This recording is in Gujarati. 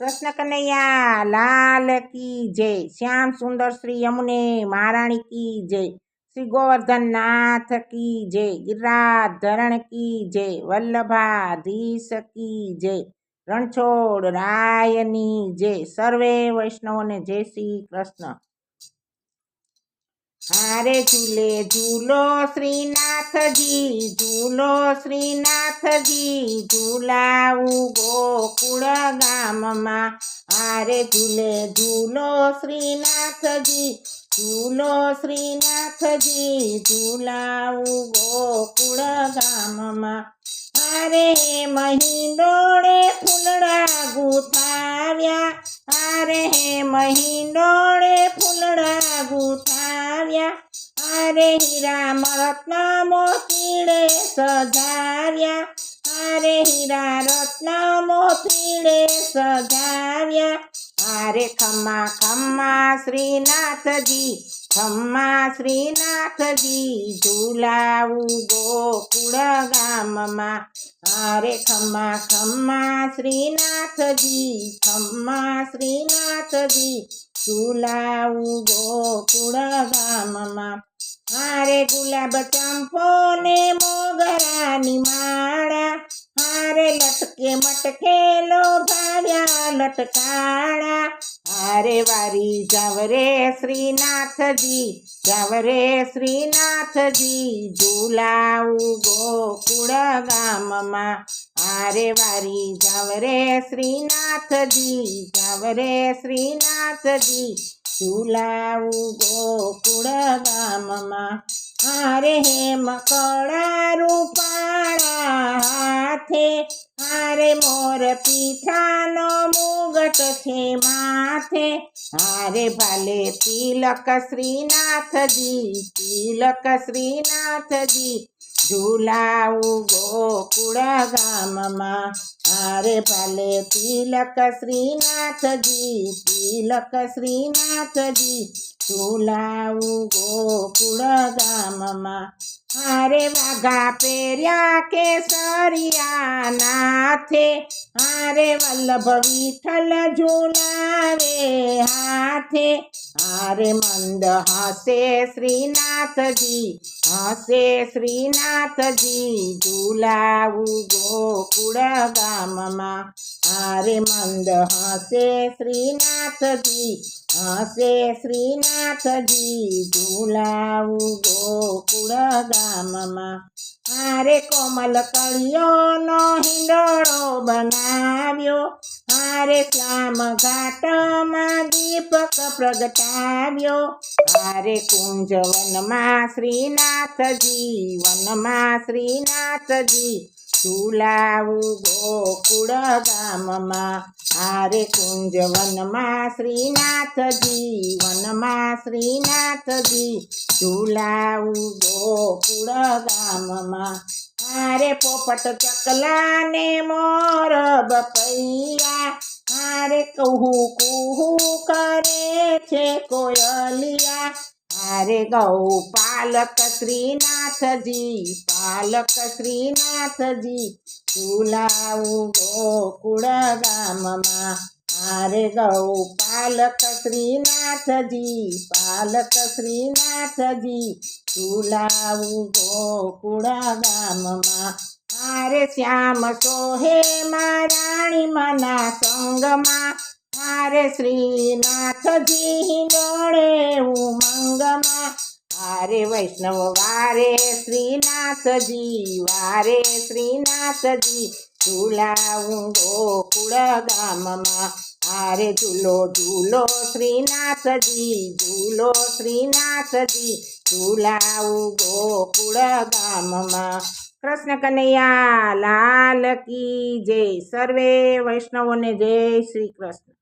કૃષ્ણ કનૈયા, લાલ કી જય, શ્યામ સુંદર શ્રી યમુને, મહારાણી કી જય, શ્રી ગોવર્ધન નાથ કી જય, ગિરિરાજ ધરણ કી જય, વલ્લભાધીશ કી જય, રણછોડ રાયની જય, સર્વે વૈષ્ણવોને જય શ્રી કૃષ્ણ. હારે ઝૂલે, ઝૂલો શ્રીનાથજી ઝૂલો શ્રીનાથજી, ઝૂલાવું ગોકુળ ગામમાં. હારે ઝૂલે, ઝૂલો શ્રીનાથજી ઝૂલો શ્રીનાથજી, ઝૂલાવું ગોકુળ ગામમાં. હારે દોડે ફૂલડા ગુથાવ્યા હારે મહિંડોળે ફૂલડા ગુથાવ્યા. આરે હીરા રત્ન મોતીડે સજાવ્યા. આરે હીરા રત્ન મોતીડે સજાવ્યા. આરે ખમ્મા ખમ્મા શ્રીનાથજી ખમ્મા શ્રીનાથજી ઝુલાવું ગોકુળ ગામમાં. હારે ખમ્મા ખમ્મા શ્રીનાથજી ખમ્મા શ્રીનાથજી ઝુલાવું ગોકુળ ગામમાં. હારે ગુલાબ ચંપો ને મોગરાની માં લટકે મટકેલો ભાવ્યા લટકાળા હારે વારી જાવરે શ્રીનાથજી જાવરે શ્રીનાથજી ઝુલાવું ગોકુળ ગામમાં. હારે વારી જાવરે શ્રીનાથજી જાવરે શ્રીનાથજી ઝુલાવું ગોકુળ ગામમાં. હારે હે કળા રૂપાળા હાથે હારે મોર પીઠાનો મુગટ છે માથે. હારે ભલે તિલક શ્રીનાથજી તિલક શ્રીનાથજી. ઝુલાવું ગોકુળ ગામમાં હારે ભલે તિલક શ્રીનાથજી તિલક શ્રીનાથજી. ઝુલાવું ગોકુળ ગામમાં હારે વાઘા પહેર્યા કેસરિયા નાથે હારે વલ્લભ વિઠ્ઠલ ઝુલાવે હાથે. હારે મંદ હસે શ્રીનાથજી હસે શ્રીનાથજી. ઝુલાવું ગોકુળ ગામમાં હારે મંદ હસે શ્રીનાથજી હસે શ્રીનાથજી, ઝુલાવું ગોકુળ ગામમાં. હારે કોમલ કળિયોનો હિંડોળો બનાવ્યો. હારે શ્યામ ઘાટમાં દીપક પ્રગટાવ્યો. હારે કુંજ વનમાં શ્રીનાથજી વનમાં શ્રીનાથજી ઝુલાવું ગોકુળ ગામમાં. હારે કુંજ વનમાં શ્રીનાથજી. વનમાં શ્રીનાથજી ઝુલાવું ગોકુળ ગામમાં. હારે પોપટ ચકલા ને મોર બપૈયા. હારે કહું કુહુ કરે છે કોયલિયા હારે ગૌ પાલક શ્રીનાથજી પાલક શ્રીનાથજી, ઝુલાવું ગોકુળ ગામમાં. હારે ગૌ પાલક શ્રીનાથજી પાલક શ્રીનાથજી, ઝુલાવું ગોકુળ ગામમાં. હારે શ્યામ સોહે મારાણી મના સંગમાં હારે શ્રીનાથજી હિંડોળે ઉમંગમાં હારે વૈષ્ણવ વારે શ્રીનાથજી વારે શ્રીનાથજી ઝુલાવું ગોકુળ ગામમાં. હારે ઝૂલો ઝૂલો શ્રીનાથજી ઝૂલો શ્રીનાથજી ઝુલાવું ગોકુળ ગામમાં. કૃષ્ણ કનૈયા લાલ કી જય. સર્વે વૈષ્ણવોને જય શ્રી કૃષ્ણ.